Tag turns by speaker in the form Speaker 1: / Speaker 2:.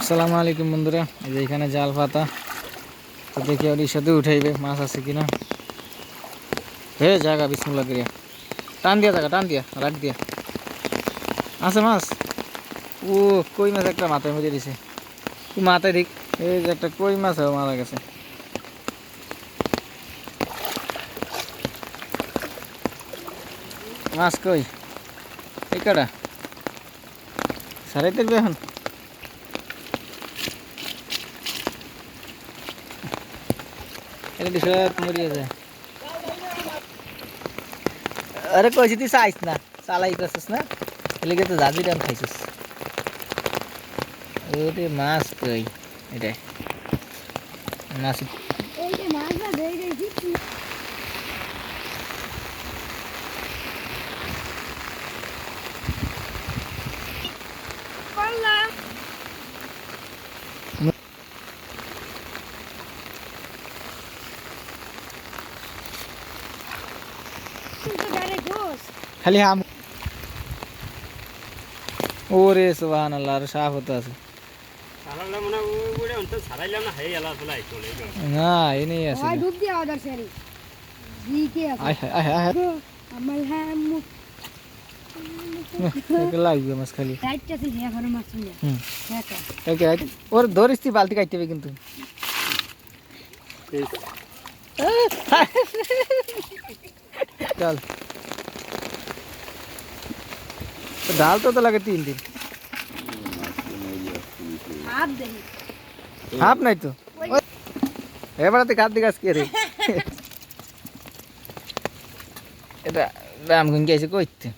Speaker 1: আসসালামু আলাইকুম বন্ধুরা যে এখানে জাল পাতা। তো দেখি ওর সাথে উঠাইবে, মাছ আছে কিনা। হে জায়গা বিসমুল্লা করিয়া। টান দিয়া জায়গা টান দিয়া, রাখ দিয়া। আছে মাছ? ও, কই মাছ? একটা মাথায় মধ্যে দিছে। মাথায় দিক, এই যে একটা কই মাছ হবে মারা গেছে। মাছ কই? এই কাটা? সারাইতে পারবে এখন। এটা বিষয় মরিয়ে যায়। আরে কইছি তুই চাইস না চালাই করছিস না এলিগে তো জাজি ডান খাইছিস। ওরে মাছ কই এটাই। মাছ
Speaker 2: ખાલી આમ ઓરે સુવાન
Speaker 1: અલ્લાહ સાફ હતા છે
Speaker 2: ના એ નહીં
Speaker 1: હશે ડૂબ ગયા ઓર્ડર
Speaker 2: શેરી જી કે આય આય
Speaker 1: આય
Speaker 2: અમલ
Speaker 1: હે મુ और दो रिश्ती बाल्टी काटते हुए किंतु चल ডাল তো লাগে তিন দিন। হাফ নাই তো। এবারে কার দিকে আজকে রে? এটা রাম গুঙ্গি আছে কইতে।